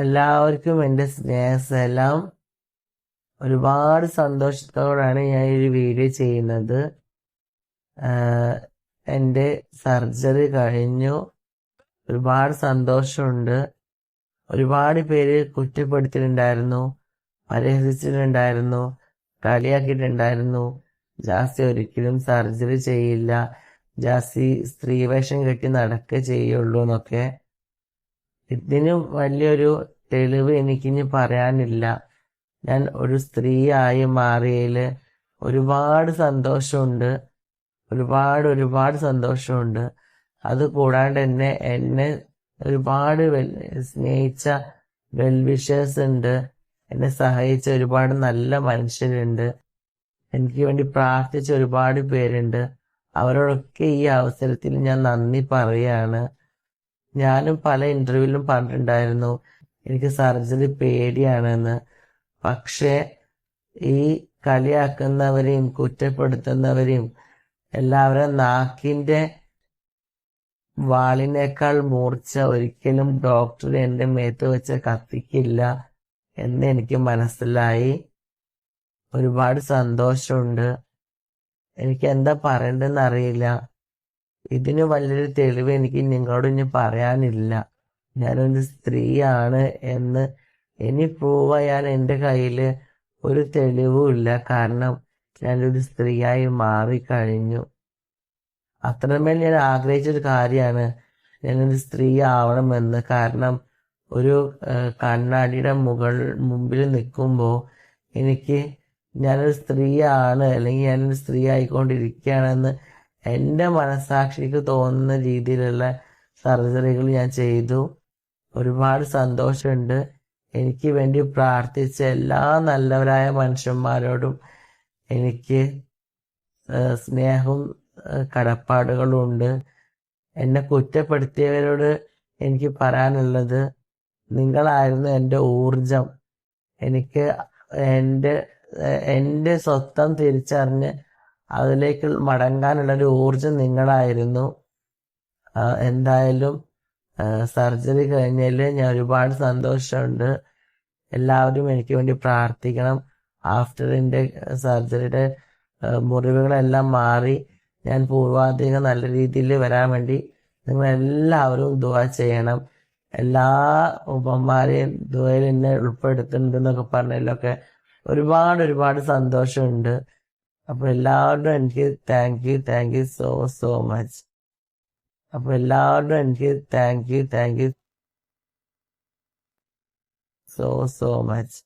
എല്ലാവർക്കും എന്റെ സ്നേഹസെല്ലാം. ഒരുപാട് സന്തോഷത്തോടാണ് ഞാൻ ഈ വീഡിയോ ചെയ്യുന്നത്. എന്റെ സർജറി കഴിഞ്ഞു. ഒരുപാട് സന്തോഷമുണ്ട്. ഒരുപാട് പേര് കുറ്റപ്പെടുത്തിയിട്ടുണ്ടായിരുന്നു പരിഹസിച്ചിട്ടുണ്ടായിരുന്നു കളിയാക്കിയിട്ടുണ്ടായിരുന്നു. ജാസ്തി ഒരിക്കലും സർജറി ചെയ്യില്ല. ജാസ്തി സ്ത്രീവേഷം കെട്ടി നടക്കുക ചെയ്യുള്ളൂ എന്നൊക്കെ. ഇതിനും വലിയൊരു തെളിവ് എനിക്കിനി പറയാനില്ല. ഞാൻ ഒരു സ്ത്രീയായി മാറിയതിൽ ഒരുപാട് സന്തോഷമുണ്ട്. ഒരുപാട് ഒരുപാട് സന്തോഷമുണ്ട്. അത് കൂടാണ്ട് എന്നെ എന്നെ ഒരുപാട് സ്നേഹിച്ച വെൽവിഷേഴ്സ് ഉണ്ട്. എന്നെ സഹായിച്ച ഒരുപാട് നല്ല മനുഷ്യരുണ്ട്. എനിക്ക് വേണ്ടി പ്രാർത്ഥിച്ച ഒരുപാട് പേരുണ്ട്. അവരോടൊക്കെ ഈ അവസരത്തിൽ ഞാൻ നന്ദി പറയാണ്. ഞാനും പല ഇന്റർവ്യൂവിലും പറഞ്ഞിട്ടുണ്ടായിരുന്നു. എനിക്ക് സർജറി പേടിയാണെന്ന്. പക്ഷേ ഈ കളിയാക്കുന്നവരെയും കുറ്റപ്പെടുത്തുന്നവരെയും എല്ലാവരും നാക്കിന്റെ വാളിനേക്കാൾ മൂർച്ച ഒരിക്കലും ഡോക്ടർ എന്റെ മേത്ത് വെച്ച് കത്തിക്കില്ല എന്ന് എനിക്ക് മനസ്സിലായി. ഒരുപാട് സന്തോഷമുണ്ട്. എനിക്ക് എന്താ പറയണ്ടെന്ന് അറിയില്ല. ഇതിന് വലിയൊരു തെളിവ് എനിക്ക് നിങ്ങളോട് ഇനി പറയാനില്ല. ഞാനൊരു സ്ത്രീയാണ് എന്ന് ഇനി പ്രൂവ് ചെയ്യാൻ എന്റെ കയ്യിൽ ഒരു തെളിവുമില്ല കാരണം ഞാനൊരു സ്ത്രീയായി മാറിക്കഴിഞ്ഞു. അത്രമേൽ ഞാൻ ആഗ്രഹിച്ചൊരു കാര്യമാണ് ഞാനൊരു സ്ത്രീ ആവണമെന്ന്. കാരണം ഒരു കണ്ണാടിയുടെ മുകൾ മുമ്പിൽ നിൽക്കുമ്പോൾ എനിക്ക് ഞാനൊരു സ്ത്രീയാണ് അല്ലെങ്കിൽ ഞാനൊരു സ്ത്രീ ആയിക്കൊണ്ടിരിക്കുകയാണെന്ന് എന്റെ മനസാക്ഷിക്ക് തോന്നുന്ന രീതിയിലുള്ള സർജറികൾ ഞാൻ ചെയ്തു. ഒരുപാട് സന്തോഷമുണ്ട്. എനിക്ക് വേണ്ടി പ്രാർത്ഥിച്ച എല്ലാ നല്ലവരായ മനുഷ്യന്മാരോടും എനിക്ക് സ്നേഹവും കടപ്പാടുകളും ഉണ്ട്. എന്നെ കുറ്റപ്പെടുത്തിയവരോട് എനിക്ക് പറയാനുള്ളത് നിങ്ങളായിരുന്നു എന്റെ ഊർജം എനിക്ക് എന്റെ എന്റെ സ്വത്തം തിരിച്ചറിഞ്ഞ് അതിലേക്ക് മടങ്ങാനുള്ളൊരു ഊർജം നിങ്ങളായിരുന്നു. എന്തായാലും സർജറി കഴിഞ്ഞതിൽ ഞാൻ ഒരുപാട് സന്തോഷമുണ്ട്. എല്ലാവരും എനിക്ക് വേണ്ടി പ്രാർത്ഥിക്കണം. ആഫ്റ്റർ എന്റെ സർജറിയുടെ മുറിവുകളെല്ലാം മാറി ഞാൻ പൂർവാധികം നല്ല രീതിയിൽ വരാൻ വേണ്ടി നിങ്ങൾ എല്ലാവരും ദുവാ ചെയ്യണം. എല്ലാ ഉപന്മാരെയും ദുവയിൽ എന്നെ ഉൾപ്പെടുത്തുന്നുണ്ടെന്നൊക്കെ പറഞ്ഞതിലൊക്കെ ഒരുപാട് ഒരുപാട് സന്തോഷമുണ്ട്. അപ്പൊ എല്ലാവരും എനിക്ക് thank you thank you so so much അപ്പൊ എല്ലാവരും എനിക്ക് thank you thank you so so much